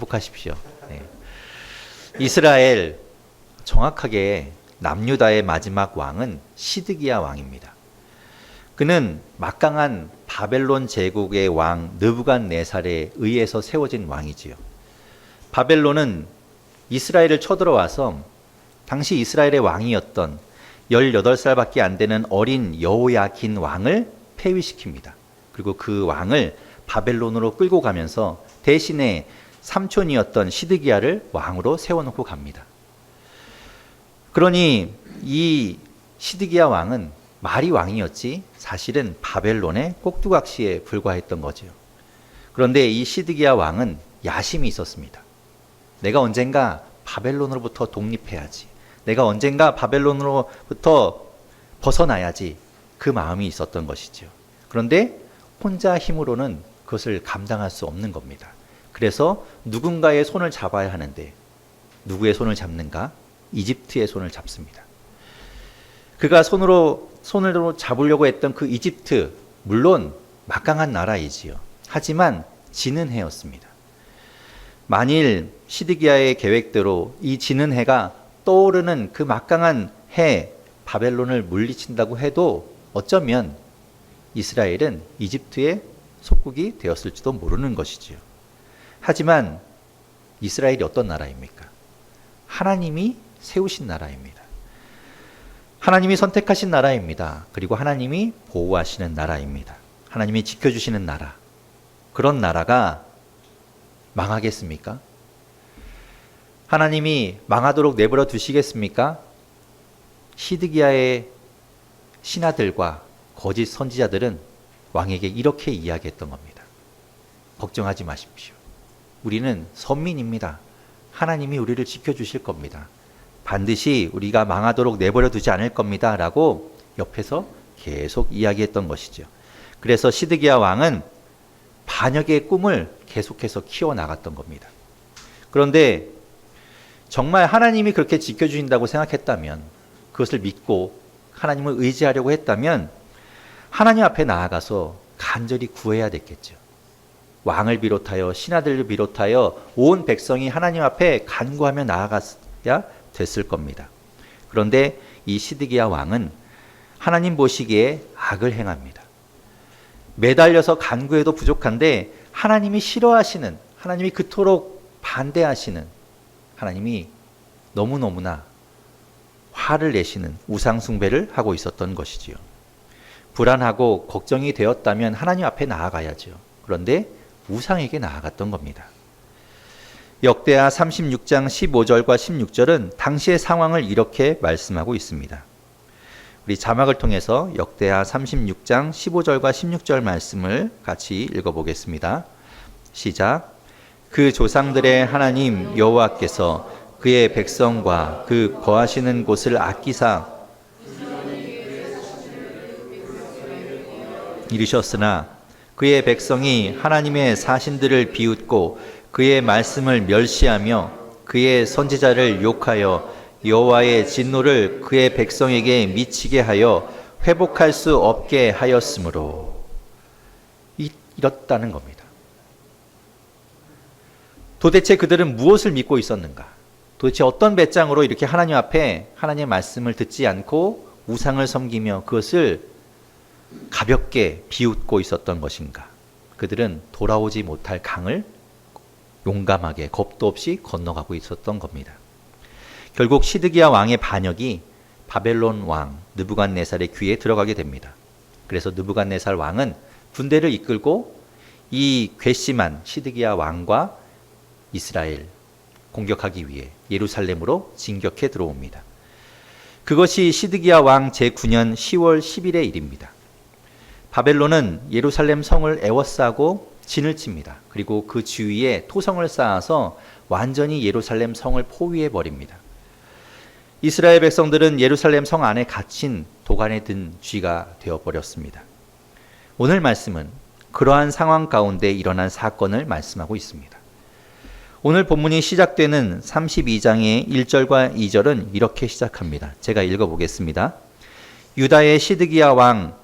행복하십시오. 네. 이스라엘 정확하게 남유다의 마지막 왕은 시드기야 왕입니다. 그는 막강한 바벨론 제국의 왕 느부갓네살에 의해서 세워진 왕이지요. 바벨론은 이스라엘을 쳐들어와서 당시 이스라엘의 왕이었던 18살밖에 안 되는 어린 여호야긴 왕을 폐위시킵니다. 그리고 그 왕을 바벨론으로 끌고 가면서 대신에 삼촌이었던 시드기야를 왕으로 세워놓고 갑니다. 그러니 이 시드기야 왕은 말이 왕이었지 사실은 바벨론의 꼭두각시에 불과했던 거죠. 그런데 이 시드기야 왕은 야심이 있었습니다. 내가 언젠가 바벨론으로부터 독립해야지. 내가 언젠가 바벨론으로부터 벗어나야지. 그 마음이 있었던 것이죠. 그런데 혼자 힘으로는 그것을 감당할 수 없는 겁니다. 그래서 누군가의 손을 잡아야 하는데 누구의 손을 잡는가? 이집트의 손을 잡습니다. 그가 손으로 손으로 잡으려고 했던 그 이집트 물론 막강한 나라이지요. 하지만 지는 해였습니다. 만일 시드기야의 계획대로 이 지는 해가 떠오르는 그 막강한 해 바벨론을 물리친다고 해도 어쩌면 이스라엘은 이집트의 속국이 되었을지도 모르는 것이지요. 하지만 이스라엘이 어떤 나라입니까? 하나님이 세우신 나라입니다. 하나님이 선택하신 나라입니다. 그리고 하나님이 보호하시는 나라입니다. 하나님이 지켜주시는 나라. 그런 나라가 망하겠습니까? 하나님이 망하도록 내버려 두시겠습니까? 시드기야의 신하들과 거짓 선지자들은 왕에게 이렇게 이야기했던 겁니다. 걱정하지 마십시오. 우리는 선민입니다. 하나님이 우리를 지켜주실 겁니다. 반드시 우리가 망하도록 내버려 두지 않을 겁니다. 라고 옆에서 계속 이야기했던 것이죠. 그래서 시드기야 왕은 반역의 꿈을 계속해서 키워나갔던 겁니다. 그런데 정말 하나님이 그렇게 지켜주신다고 생각했다면 그것을 믿고 하나님을 의지하려고 했다면 하나님 앞에 나아가서 간절히 구해야 됐겠죠. 왕을 비롯하여 신하들을 비롯하여 온 백성이 하나님 앞에 간구하며 나아갔야 됐을 겁니다. 그런데 이 시드기야 왕은 하나님 보시기에 악을 행합니다. 매달려서 간구해도 부족한데 하나님이 싫어하시는 하나님이 그토록 반대하시는 하나님이 너무너무나 화를 내시는 우상숭배를 하고 있었던 것이지요. 불안하고 걱정이 되었다면 하나님 앞에 나아가야죠. 그런데 우상에게 나아갔던 겁니다. 역대하 36장 15절과 16절은 당시의 상황을 이렇게 말씀하고 있습니다. 우리 자막을 통해서 역대하 36장 15절과 16절 말씀을 같이 읽어보겠습니다. 시작. 그 조상들의 하나님 여호와께서 그의 백성과 그 거하시는 곳을 아끼사 이르셨으나 그의 백성이 하나님의 사신들을 비웃고 그의 말씀을 멸시하며 그의 선지자를 욕하여 여호와의 진노를 그의 백성에게 미치게 하여 회복할 수 없게 하였으므로 이렇다는 겁니다. 도대체 그들은 무엇을 믿고 있었는가? 도대체 어떤 배짱으로 이렇게 하나님 앞에 하나님의 말씀을 듣지 않고 우상을 섬기며 그것을 가볍게 비웃고 있었던 것인가? 그들은 돌아오지 못할 강을 용감하게 겁도 없이 건너가고 있었던 겁니다. 결국 시드기야 왕의 반역이 바벨론 왕 느부갓네살의 귀에 들어가게 됩니다. 그래서 느부갓네살 왕은 군대를 이끌고 이 괘씸한 시드기야 왕과 이스라엘 공격하기 위해 예루살렘으로 진격해 들어옵니다. 그것이 시드기야 왕 제9년 10월 10일의 일입니다. 바벨론은 예루살렘 성을 에워싸고 진을 칩니다. 그리고 그 주위에 토성을 쌓아서 완전히 예루살렘 성을 포위해 버립니다. 이스라엘 백성들은 예루살렘 성 안에 갇힌 도간에 든 쥐가 되어 버렸습니다. 오늘 말씀은 그러한 상황 가운데 일어난 사건을 말씀하고 있습니다. 오늘 본문이 시작되는 32장의 1절과 2절은 이렇게 시작합니다. 제가 읽어 보겠습니다. 유다의 시드기야 왕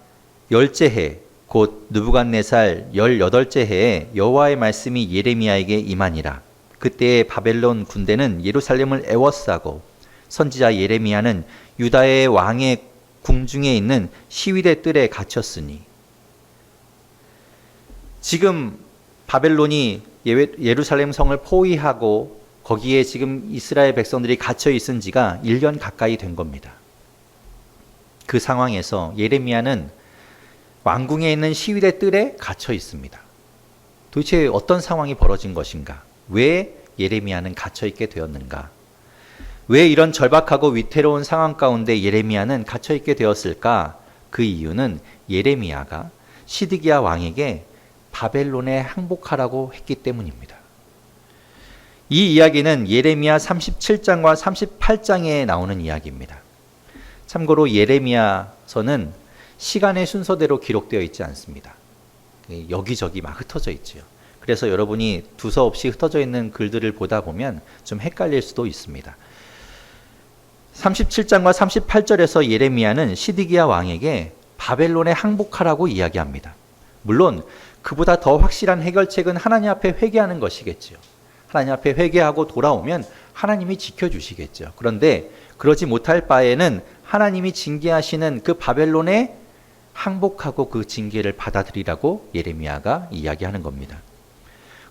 열째 해, 곧 느부갓네살 열여덟째 해에 여호와의 말씀이 예레미야에게 임하니라. 그때의 바벨론 군대는 예루살렘을 애워싸고 선지자 예레미야는 유다의 왕의 궁중에 있는 시위대 뜰에 갇혔으니 지금 바벨론이 예- 예루살렘 성을 포위하고 거기에 지금 이스라엘 백성들이 갇혀 있은 지가 1년 가까이 된 겁니다. 그 상황에서 예레미야는 왕궁에 있는 시위대 뜰에 갇혀 있습니다. 도대체 어떤 상황이 벌어진 것인가? 왜 예레미야는 갇혀 있게 되었는가? 왜 이런 절박하고 위태로운 상황 가운데 예레미야는 갇혀 있게 되었을까? 그 이유는 예레미야가 시드기야 왕에게 바벨론에 항복하라고 했기 때문입니다. 이 이야기는 예레미야 37장과 38장에 나오는 이야기입니다. 참고로 예레미야서는 시간의 순서대로 기록되어 있지 않습니다. 여기저기 막 흩어져 있지요. 그래서 여러분이 두서없이 흩어져 있는 글들을 보다 보면 좀 헷갈릴 수도 있습니다. 37장과 38절에서 예레미야는 시드기야 왕에게 바벨론에 항복하라고 이야기합니다. 물론 그보다 더 확실한 해결책은 하나님 앞에 회개하는 것이겠지요. 하나님 앞에 회개하고 돌아오면 하나님이 지켜주시겠죠. 그런데 그러지 못할 바에는 하나님이 징계하시는 그 바벨론에 항복하고 그 징계를 받아들이라고 예레미야가 이야기하는 겁니다.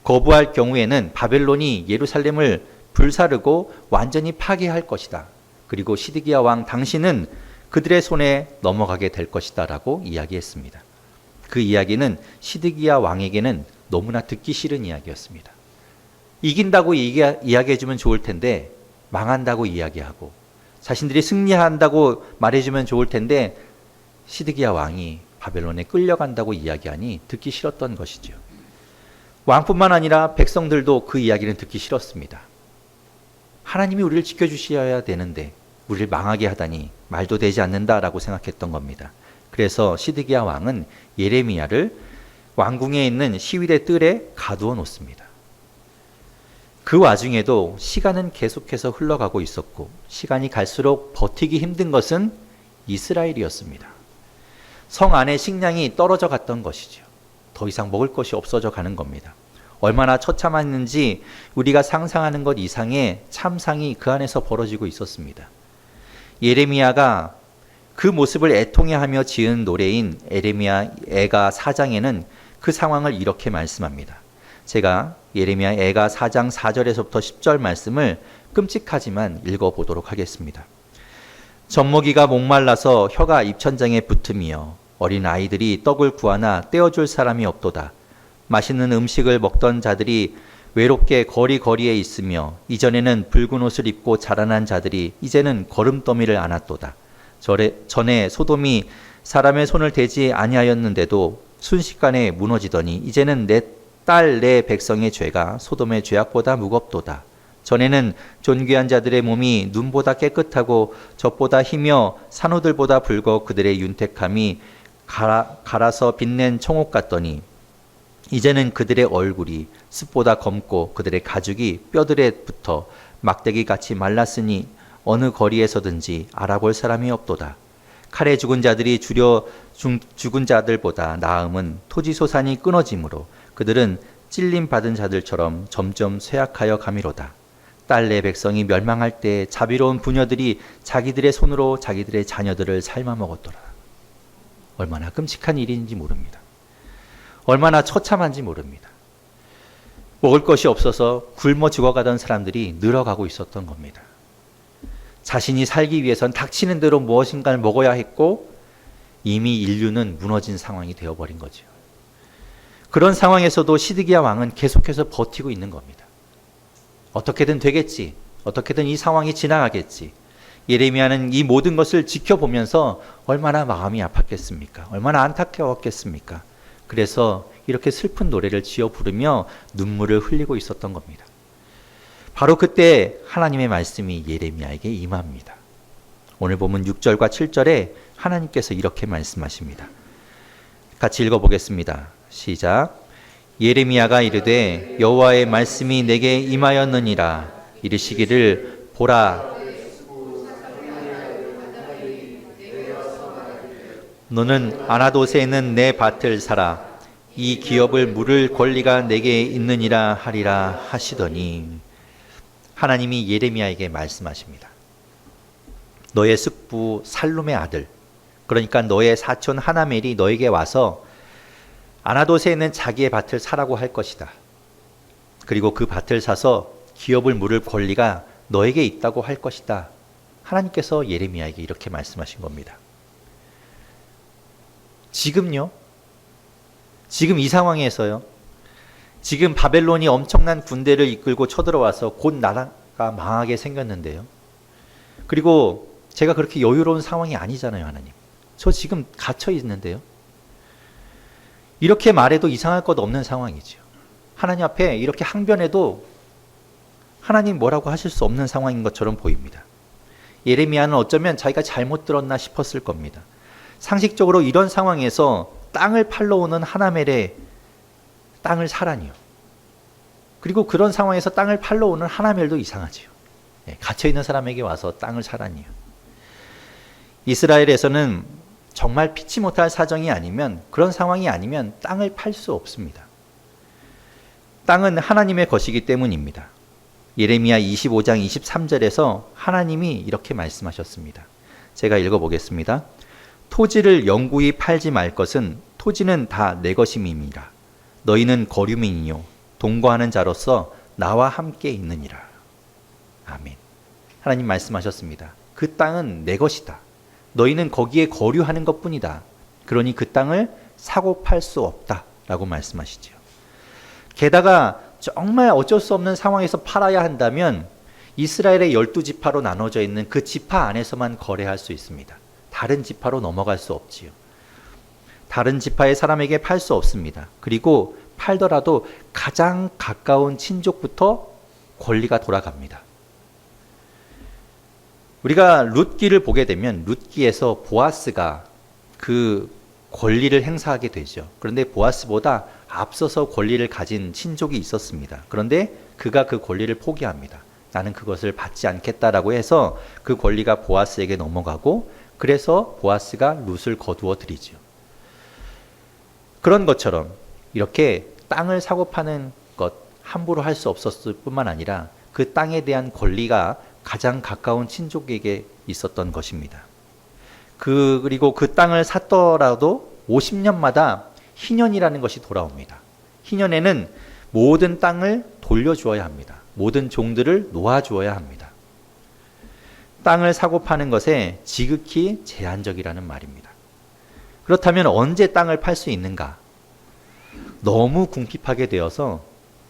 거부할 경우에는 바벨론이 예루살렘을 불사르고 완전히 파괴할 것이다. 그리고 시드기야 왕 당신은 그들의 손에 넘어가게 될 것이다라고 이야기했습니다. 그 이야기는 시드기야 왕에게는 너무나 듣기 싫은 이야기였습니다. 이긴다고 이야기해 주면 좋을 텐데 망한다고 이야기하고 자신들이 승리한다고 말해 주면 좋을 텐데 시드기야 왕이 바벨론에 끌려간다고 이야기하니 듣기 싫었던 것이죠. 왕뿐만 아니라 백성들도 그 이야기는 듣기 싫었습니다. 하나님이 우리를 지켜주셔야 되는데 우리를 망하게 하다니 말도 되지 않는다라고 생각했던 겁니다. 그래서 시드기야 왕은 예레미야를 왕궁에 있는 시위대 뜰에 가두어 놓습니다. 그 와중에도 시간은 계속해서 흘러가고 있었고 시간이 갈수록 버티기 힘든 것은 이스라엘이었습니다. 성 안에 식량이 떨어져 갔던 것이죠. 더 이상 먹을 것이 없어져 가는 겁니다. 얼마나 처참했는지 우리가 상상하는 것 이상의 참상이 그 안에서 벌어지고 있었습니다. 예레미야가 그 모습을 애통해하며 지은 노래인 에레미야 애가 4장에는 그 상황을 이렇게 말씀합니다. 제가 예레미야 애가 4장 4절에서부터 10절 말씀을 끔찍하지만 읽어보도록 하겠습니다. 젖먹이가 목말라서 혀가 입천장에 붙으며 어린 아이들이 떡을 구하나 떼어줄 사람이 없도다. 맛있는 음식을 먹던 자들이 외롭게 거리거리에 있으며 이전에는 붉은 옷을 입고 자라난 자들이 이제는 걸음더미를 안았도다. 전에 소돔이 사람의 손을 대지 아니하였는데도 순식간에 무너지더니 이제는 내 딸 내 백성의 죄가 소돔의 죄악보다 무겁도다. 전에는 존귀한 자들의 몸이 눈보다 깨끗하고 젖보다 희며 산호들보다 붉어 그들의 윤택함이 갈아, 갈아서 빛낸 청옥 같더니 이제는 그들의 얼굴이 습보다 검고 그들의 가죽이 뼈들에 붙어 막대기 같이 말랐으니 어느 거리에서든지 알아볼 사람이 없도다. 칼에 죽은 자들이 주려 죽은 자들보다 나음은 토지 소산이 끊어짐으로 그들은 찔림 받은 자들처럼 점점 쇠약하여 가미로다. 딸내 백성이 멸망할 때 자비로운 부녀들이 자기들의 손으로 자기들의 자녀들을 삶아 먹었더라. 얼마나 끔찍한 일인지 모릅니다. 얼마나 처참한지 모릅니다. 먹을 것이 없어서 굶어 죽어가던 사람들이 늘어가고 있었던 겁니다. 자신이 살기 위해선 닥치는 대로 무엇인가를 먹어야 했고 이미 인류는 무너진 상황이 되어버린 거죠. 그런 상황에서도 시드기야 왕은 계속해서 버티고 있는 겁니다. 어떻게든 되겠지. 어떻게든 이 상황이 지나가겠지. 예레미야는 이 모든 것을 지켜보면서 얼마나 마음이 아팠겠습니까? 얼마나 안타까웠겠습니까? 그래서 이렇게 슬픈 노래를 지어 부르며 눈물을 흘리고 있었던 겁니다. 바로 그때 하나님의 말씀이 예레미야에게 임합니다. 오늘 보면 6절과 7절에 하나님께서 이렇게 말씀하십니다. 같이 읽어보겠습니다. 시작. 예레미야가 이르되 여호와의 말씀이 내게 임하였느니라 이르시기를 보라 너는 아나도세에 있는 내 밭을 사라 이 기업을 물을 권리가 내게 있느니라 하리라 하시더니 하나님이 예레미야에게 말씀하십니다. 너의 숙부 살룸의 아들 그러니까 너의 사촌 하나멜이 너에게 와서 아나도세에 있는 자기의 밭을 사라고 할 것이다. 그리고 그 밭을 사서 기업을 물을 권리가 너에게 있다고 할 것이다. 하나님께서 예레미야에게 이렇게 말씀하신 겁니다. 지금요? 지금 이 상황에서요? 지금 바벨론이 엄청난 군대를 이끌고 쳐들어와서 곧 나라가 망하게 생겼는데요. 그리고 제가 그렇게 여유로운 상황이 아니잖아요, 하나님. 저 지금 갇혀 있는데요. 이렇게 말해도 이상할 것 없는 상황이죠. 하나님 앞에 이렇게 항변해도 하나님 뭐라고 하실 수 없는 상황인 것처럼 보입니다. 예레미야는 어쩌면 자기가 잘못 들었나 싶었을 겁니다. 상식적으로 이런 상황에서 땅을 팔러 오는 하나멜의 땅을 사라니요. 그리고 그런 상황에서 땅을 팔러 오는 하나멜도 이상하지요. 예, 갇혀 있는 사람에게 와서 땅을 사라니요. 이스라엘에서는 정말 피치 못할 사정이 아니면 그런 상황이 아니면 땅을 팔 수 없습니다. 땅은 하나님의 것이기 때문입니다. 예레미야 25장 23절에서 하나님이 이렇게 말씀하셨습니다. 제가 읽어보겠습니다. 토지를 영구히 팔지 말 것은 토지는 다 내 것임이니라. 너희는 거류민이요 동거하는 자로서 나와 함께 있느니라. 아멘. 하나님 말씀하셨습니다. 그 땅은 내 것이다. 너희는 거기에 거류하는 것뿐이다. 그러니 그 땅을 사고 팔 수 없다라고 말씀하시죠. 게다가 정말 어쩔 수 없는 상황에서 팔아야 한다면 이스라엘의 열두 지파로 나눠져 있는 그 지파 안에서만 거래할 수 있습니다. 다른 지파로 넘어갈 수 없지요. 다른 지파의 사람에게 팔 수 없습니다. 그리고 팔더라도 가장 가까운 친족부터 권리가 돌아갑니다. 우리가 룻기를 보게 되면 룻기에서 보아스가 그 권리를 행사하게 되죠. 그런데 보아스보다 앞서서 권리를 가진 친족이 있었습니다. 그런데 그가 그 권리를 포기합니다. 나는 그것을 받지 않겠다라고 해서 그 권리가 보아스에게 넘어가고 그래서 보아스가 룻을 거두어 드리죠. 그런 것처럼 이렇게 땅을 사고 파는 것 함부로 할 수 없었을 뿐만 아니라 그 땅에 대한 권리가 가장 가까운 친족에게 있었던 것입니다. 그 그리고 그 땅을 샀더라도 50년마다 희년이라는 것이 돌아옵니다. 희년에는 모든 땅을 돌려주어야 합니다. 모든 종들을 놓아주어야 합니다. 땅을 사고 파는 것에 지극히 제한적이라는 말입니다. 그렇다면 언제 땅을 팔 수 있는가? 너무 궁핍하게 되어서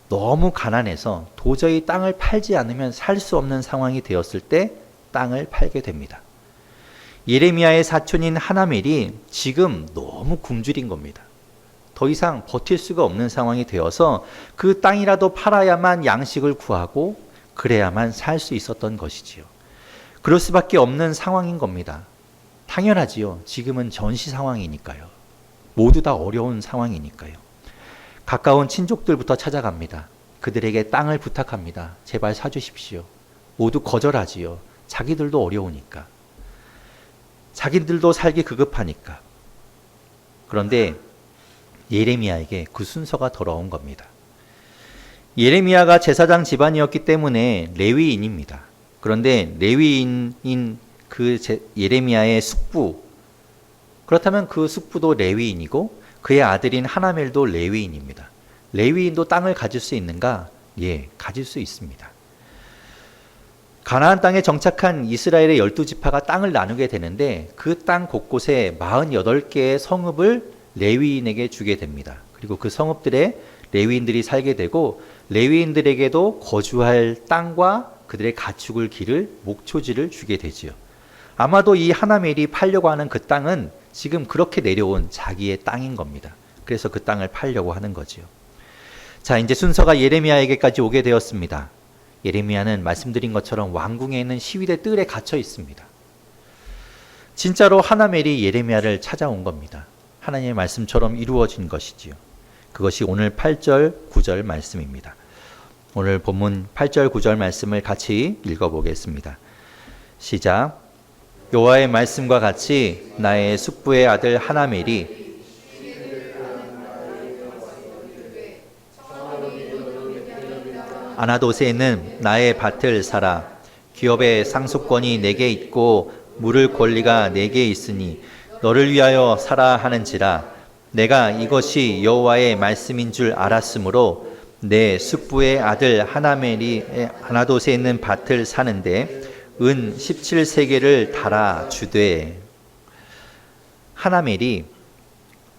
너무 가난해서 도저히 땅을 팔지 않으면 살 수 없는 상황이 되었을 때 땅을 팔게 됩니다. 예레미야의 사촌인 하나멜이 지금 너무 굶주린 겁니다. 더 이상 버틸 수가 없는 상황이 되어서 그 땅이라도 팔아야만 양식을 구하고 그래야만 살 수 있었던 것이지요. 그럴 수밖에 없는 상황인 겁니다. 당연하지요. 지금은 전시 상황이니까요. 모두 다 어려운 상황이니까요. 가까운 친족들부터 찾아갑니다. 그들에게 땅을 부탁합니다. 제발 사주십시오. 모두 거절하지요. 자기들도 어려우니까. 자기들도 살기 급급하니까. 그런데 예레미야에게 그 순서가 돌아온 겁니다. 예레미야가 제사장 집안이었기 때문에 레위인입니다. 그런데 레위인인 그 예레미야의 숙부 그렇다면 그 숙부도 레위인이고 그의 아들인 하나멜도 레위인입니다. 레위인도 땅을 가질 수 있는가? 예, 가질 수 있습니다. 가나안 땅에 정착한 이스라엘의 열두 지파가 땅을 나누게 되는데 그 땅 곳곳에 48개의 성읍을 레위인에게 주게 됩니다. 그리고 그 성읍들에 레위인들이 살게 되고 레위인들에게도 거주할 땅과 그들의 가축을 기를 목초지를 주게 되지요. 아마도 이 하나멜이 팔려고 하는 그 땅은 지금 그렇게 내려온 자기의 땅인 겁니다. 그래서 그 땅을 팔려고 하는 거지요. 자, 이제 순서가 예레미야에게까지 오게 되었습니다. 예레미야는 말씀드린 것처럼 왕궁에 있는 시위대 뜰에 갇혀 있습니다. 진짜로 하나멜이 예레미야를 찾아온 겁니다. 하나님의 말씀처럼 이루어진 것이지요. 그것이 오늘 8절, 9절 말씀입니다. 오늘 본문 8절, 9절 말씀을 같이 읽어보겠습니다. 시작. 여호와의 말씀과 같이 나의 숙부의 아들 하나멜이 아나도세에 는 나의 밭을 사라. 기업의 상속권이 내게 있고 물을 권리가 내게 있으니 너를 위하여 사라 하는지라. 내가 이것이 여호와의 말씀인 줄 알았으므로 내 숙부의 아들 하나멜이 아나도세에 있는 밭을 사는데 은 17세계를 달아 주되 하나멜이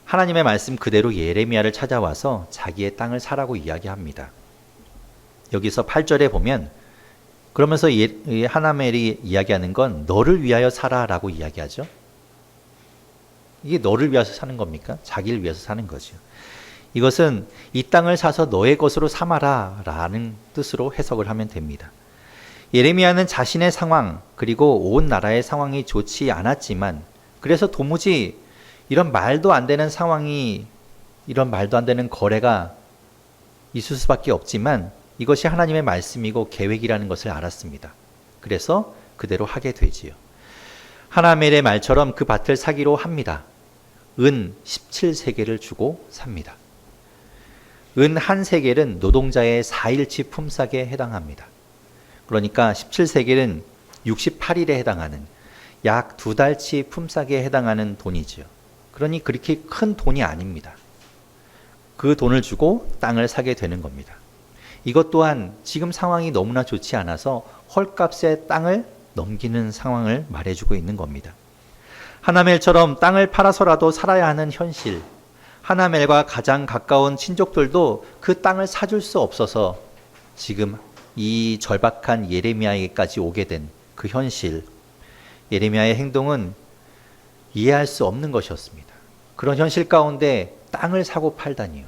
하나님의 말씀 그대로 예레미야를 찾아와서 자기의 땅을 사라고 이야기합니다. 여기서 8절에 보면 그러면서 예, 하나멜이 이야기하는 건 너를 위하여 살아라고 이야기하죠. 이게 너를 위해서 사는 겁니까? 자기를 위해서 사는 거죠. 이것은 이 땅을 사서 너의 것으로 삼아라 라는 뜻으로 해석을 하면 됩니다. 예레미야는 자신의 상황 그리고 온 나라의 상황이 좋지 않았지만 그래서 도무지 이런 말도 안 되는 상황이 이런 말도 안 되는 거래가 있을 수밖에 없지만 이것이 하나님의 말씀이고 계획이라는 것을 알았습니다. 그래서 그대로 하게 되지요. 하나멜의 말처럼 그 밭을 사기로 합니다. 은 17세계를 주고 삽니다. 은 한 세겔은 노동자의 4일치 품삯에 해당합니다. 그러니까 17세겔은 68일에 해당하는 약 두 달치 품삯에 해당하는 돈이지요. 그러니 그렇게 큰 돈이 아닙니다. 그 돈을 주고 땅을 사게 되는 겁니다. 이것 또한 지금 상황이 너무나 좋지 않아서 헐값에 땅을 넘기는 상황을 말해주고 있는 겁니다. 하나멜처럼 땅을 팔아서라도 살아야 하는 현실, 하나멜과 가장 가까운 친족들도 그 땅을 사줄 수 없어서 지금 이 절박한 예레미야에게까지 오게 된 그 현실, 예레미야의 행동은 이해할 수 없는 것이었습니다. 그런 현실 가운데 땅을 사고 팔다니요.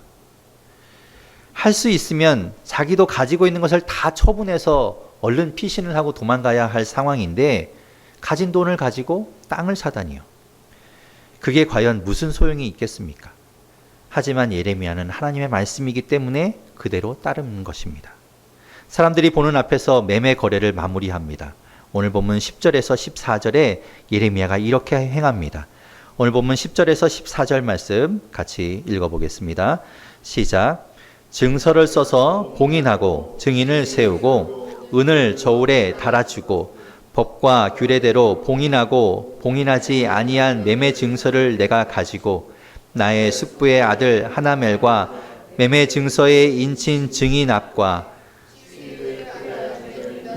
할 수 있으면 자기도 가지고 있는 것을 다 처분해서 얼른 피신을 하고 도망가야 할 상황인데 가진 돈을 가지고 땅을 사다니요. 그게 과연 무슨 소용이 있겠습니까? 하지만 예레미야는 하나님의 말씀이기 때문에 그대로 따르는 것입니다. 사람들이 보는 앞에서 매매 거래를 마무리합니다. 오늘 본문 10절에서 14절에 예레미야가 이렇게 행합니다. 오늘 본문 10절에서 14절 말씀 같이 읽어보겠습니다. 시작. 증서를 써서 봉인하고 증인을 세우고 은을 저울에 달아주고 법과 규례대로 봉인하고 봉인하지 아니한 매매 증서를 내가 가지고 나의 숙부의 아들 하나멜과 매매 증서에 인친 증인 앞과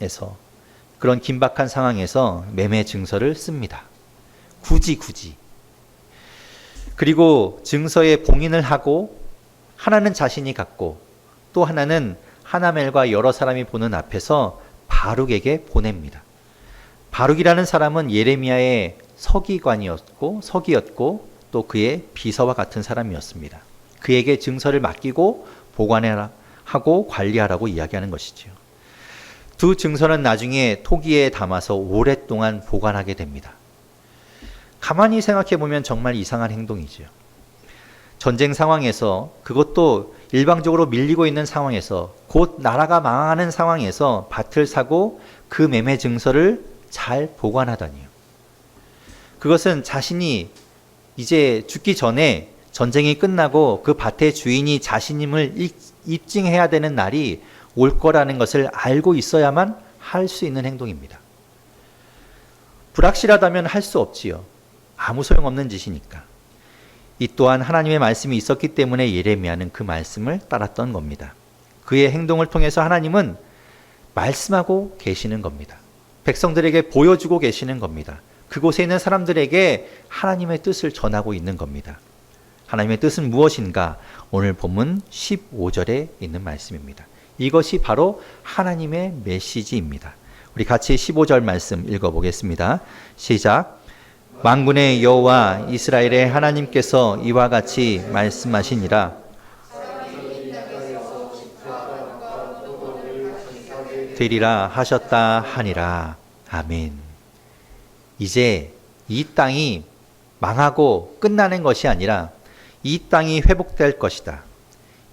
에서 그런 긴박한 상황에서 매매 증서를 씁니다. 굳이 굳이. 그리고 증서에 봉인을 하고 하나는 자신이 갖고 또 하나는 하나멜과 여러 사람이 보는 앞에서 바룩에게 보냅니다. 바룩이라는 사람은 예레미야의 서기관이었고 서기였고 또 그의 비서와 같은 사람이었습니다. 그에게 증서를 맡기고 보관해라 하고 관리하라고 이야기하는 것이지요. 두 증서는 나중에 토기에 담아서 오랫동안 보관하게 됩니다. 가만히 생각해 보면 정말 이상한 행동이지요. 전쟁 상황에서 그것도 일방적으로 밀리고 있는 상황에서 곧 나라가 망하는 상황에서 밭을 사고 그 매매 증서를 잘 보관하다니요. 그것은 자신이 이제 죽기 전에 전쟁이 끝나고 그 밭의 주인이 자신임을 입증해야 되는 날이 올 거라는 것을 알고 있어야만 할 수 있는 행동입니다. 불확실하다면 할 수 없지요. 아무 소용없는 짓이니까. 이 또한 하나님의 말씀이 있었기 때문에 예레미야는 그 말씀을 따랐던 겁니다. 그의 행동을 통해서 하나님은 말씀하고 계시는 겁니다. 백성들에게 보여주고 계시는 겁니다. 그곳에 있는 사람들에게 하나님의 뜻을 전하고 있는 겁니다. 하나님의 뜻은 무엇인가? 오늘 본문 15절에 있는 말씀입니다. 이것이 바로 하나님의 메시지입니다. 우리 같이 15절 말씀 읽어보겠습니다. 시작. 만군의 여호와 이스라엘의 하나님께서 이와 같이 말씀하시니라. 회복되리라 하셨다 하니라. 아멘. 이제 이 땅이 망하고 끝나는 것이 아니라 이 땅이 회복될 것이다.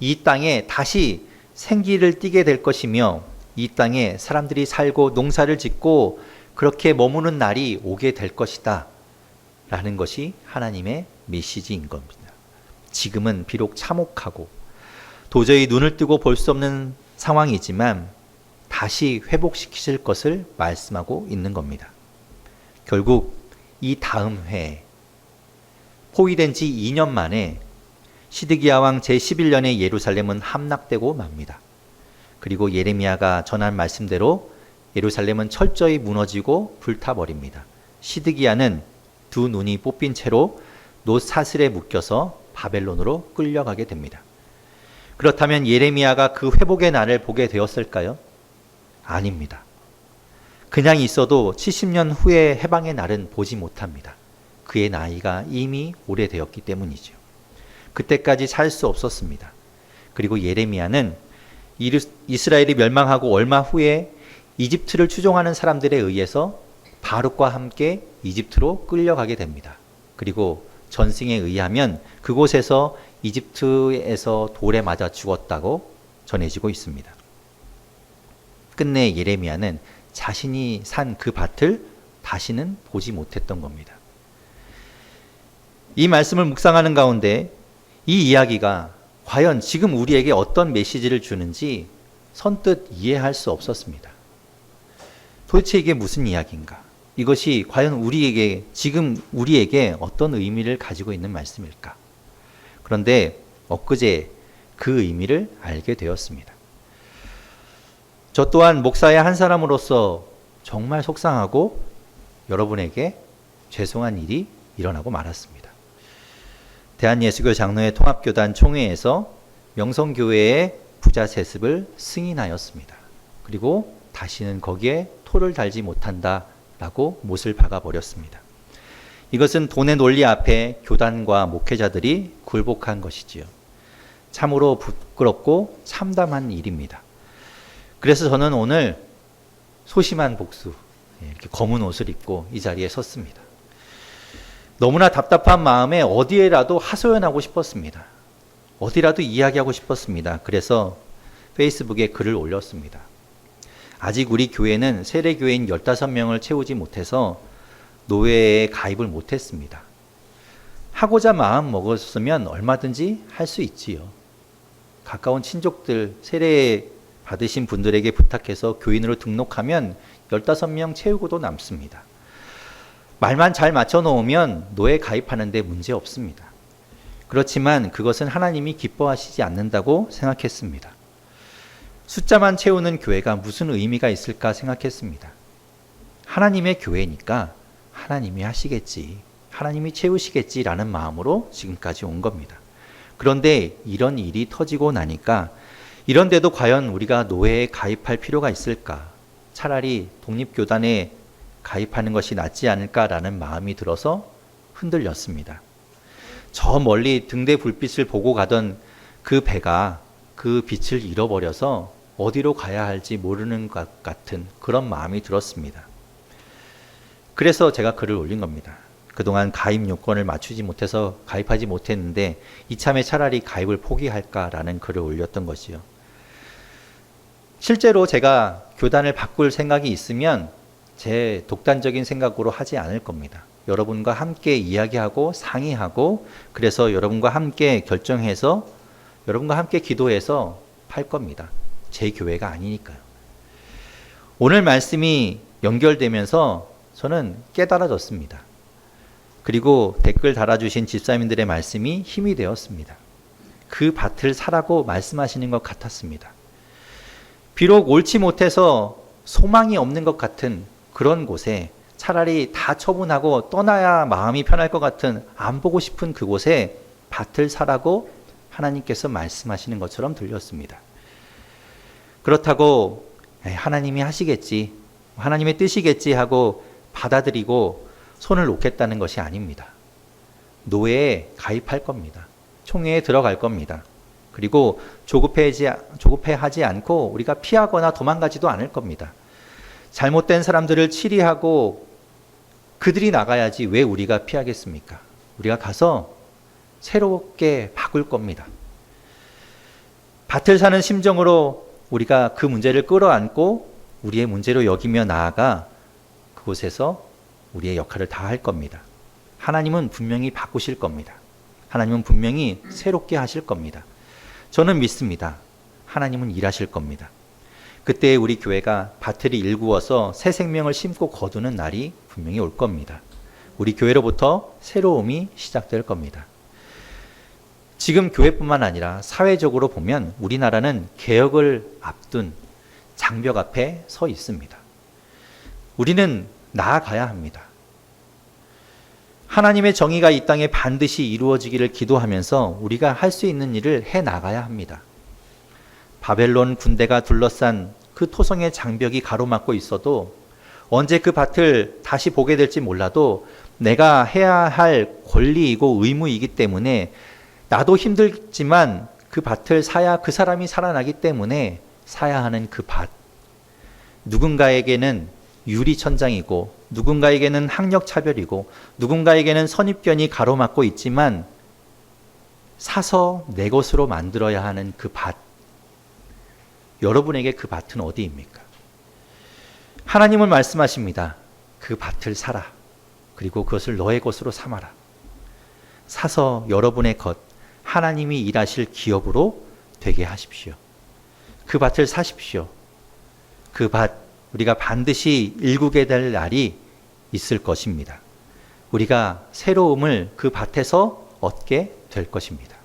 이 땅에 다시 생기를 띠게 될 것이며 이 땅에 사람들이 살고 농사를 짓고 그렇게 머무는 날이 오게 될 것이다. 라는 것이 하나님의 메시지인 겁니다. 지금은 비록 참혹하고 도저히 눈을 뜨고 볼 수 없는 상황이지만 다시 회복시키실 것을 말씀하고 있는 겁니다. 결국 이 다음 해 포위된 지 2년 만에 시드기야 왕 제11년에 예루살렘은 함락되고 맙니다. 그리고 예레미야가 전한 말씀대로 예루살렘은 철저히 무너지고 불타버립니다. 시드기야는 두 눈이 뽑힌 채로 노 사슬에 묶여서 바벨론으로 끌려가게 됩니다. 그렇다면 예레미야가 그 회복의 날을 보게 되었을까요? 아닙니다. 그냥 있어도 70년 후의 해방의 날은 보지 못합니다. 그의 나이가 이미 오래되었기 때문이죠. 그때까지 살 수 없었습니다. 그리고 예레미야는 이스라엘이 멸망하고 얼마 후에 이집트를 추종하는 사람들에 의해서 바룩과 함께 이집트로 끌려가게 됩니다. 그리고 전승에 의하면 그곳에서 이집트에서 돌에 맞아 죽었다고 전해지고 있습니다. 끝내 예레미야는 자신이 산 그 밭을 다시는 보지 못했던 겁니다. 이 말씀을 묵상하는 가운데 이 이야기가 과연 지금 우리에게 어떤 메시지를 주는지 선뜻 이해할 수 없었습니다. 도대체 이게 무슨 이야기인가? 이것이 과연 우리에게, 지금 우리에게 어떤 의미를 가지고 있는 말씀일까? 그런데 엊그제 그 의미를 알게 되었습니다. 저 또한 목사의 한 사람으로서 정말 속상하고 여러분에게 죄송한 일이 일어나고 말았습니다. 대한예수교 장로회 통합교단 총회에서 명성교회의 부자 세습을 승인하였습니다. 그리고 다시는 거기에 토를 달지 못한다 라고 못을 박아버렸습니다. 이것은 돈의 논리 앞에 교단과 목회자들이 굴복한 것이지요. 참으로 부끄럽고 참담한 일입니다. 그래서 저는 오늘 소심한 복수, 예, 이렇게 검은 옷을 입고 이 자리에 섰습니다. 너무나 답답한 마음에 어디에라도 하소연하고 싶었습니다. 어디라도 이야기하고 싶었습니다. 그래서 페이스북에 글을 올렸습니다. 아직 우리 교회는 세례교회인 15명을 채우지 못해서 노예에 가입을 못했습니다. 하고자 마음 먹었으면 얼마든지 할 수 있지요. 가까운 친족들, 세례 받으신 분들에게 부탁해서 교인으로 등록하면 15명 채우고도 남습니다. 말만 잘 맞춰 놓으면 노예 가입하는데 문제 없습니다. 그렇지만 그것은 하나님이 기뻐하시지 않는다고 생각했습니다. 숫자만 채우는 교회가 무슨 의미가 있을까 생각했습니다. 하나님의 교회니까 하나님이 하시겠지. 하나님이 채우시겠지라는 마음으로 지금까지 온 겁니다. 그런데 이런 일이 터지고 나니까 이런데도 과연 우리가 노예에 가입할 필요가 있을까? 차라리 독립교단에 가입하는 것이 낫지 않을까라는 마음이 들어서 흔들렸습니다. 저 멀리 등대 불빛을 보고 가던 그 배가 그 빛을 잃어버려서 어디로 가야 할지 모르는 것 같은 그런 마음이 들었습니다. 그래서 제가 글을 올린 겁니다. 그동안 가입 요건을 맞추지 못해서 가입하지 못했는데 이참에 차라리 가입을 포기할까라는 글을 올렸던 것이요. 실제로 제가 교단을 바꿀 생각이 있으면 제 독단적인 생각으로 하지 않을 겁니다. 여러분과 함께 이야기하고 상의하고 그래서 여러분과 함께 결정해서 여러분과 함께 기도해서 할 겁니다. 제 교회가 아니니까요. 오늘 말씀이 연결되면서 저는 깨달아졌습니다. 그리고 댓글 달아주신 집사님들의 말씀이 힘이 되었습니다. 그 밭을 사라고 말씀하시는 것 같았습니다. 비록 옳지 못해서 소망이 없는 것 같은 그런 곳에 차라리 다 처분하고 떠나야 마음이 편할 것 같은 안 보고 싶은 그곳에 밭을 사라고 하나님께서 말씀하시는 것처럼 들렸습니다. 그렇다고 하나님이 하시겠지, 하나님의 뜻이겠지 하고 받아들이고 손을 놓겠다는 것이 아닙니다. 노예에 가입할 겁니다. 총회에 들어갈 겁니다. 그리고 조급해하지, 않고 우리가 피하거나 도망가지도 않을 겁니다. 잘못된 사람들을 치리하고 그들이 나가야지 왜 우리가 피하겠습니까? 우리가 가서 새롭게 바꿀 겁니다. 밭을 사는 심정으로 우리가 그 문제를 끌어안고 우리의 문제로 여기며 나아가 그곳에서 우리의 역할을 다 할 겁니다. 하나님은 분명히 바꾸실 겁니다. 하나님은 분명히 새롭게 하실 겁니다. 저는 믿습니다. 하나님은 일하실 겁니다. 그때 우리 교회가 밭을 일구어서 새 생명을 심고 거두는 날이 분명히 올 겁니다. 우리 교회로부터 새로움이 시작될 겁니다. 지금 교회뿐만 아니라 사회적으로 보면 우리나라는 개혁을 앞둔 장벽 앞에 서 있습니다. 우리는 나아가야 합니다. 하나님의 정의가 이 땅에 반드시 이루어지기를 기도하면서 우리가 할 수 있는 일을 해 나가야 합니다. 바벨론 군대가 둘러싼 그 토성의 장벽이 가로막고 있어도 언제 그 밭을 다시 보게 될지 몰라도 내가 해야 할 권리이고 의무이기 때문에 나도 힘들지만 그 밭을 사야 그 사람이 살아나기 때문에 사야 하는 그 밭. 누군가에게는 유리천장이고 누군가에게는 학력차별이고 누군가에게는 선입견이 가로막고 있지만 사서 내 것으로 만들어야 하는 그 밭. 여러분에게 그 밭은 어디입니까? 하나님은 말씀하십니다. 그 밭을 사라. 그리고 그것을 너의 것으로 삼아라. 사서 여러분의 것, 하나님이 일하실 기업으로 되게 하십시오. 그 밭을 사십시오. 그 밭, 우리가 반드시 일구게 될 날이 있을 것입니다. 우리가 새로움을 그 밭에서 얻게 될 것입니다.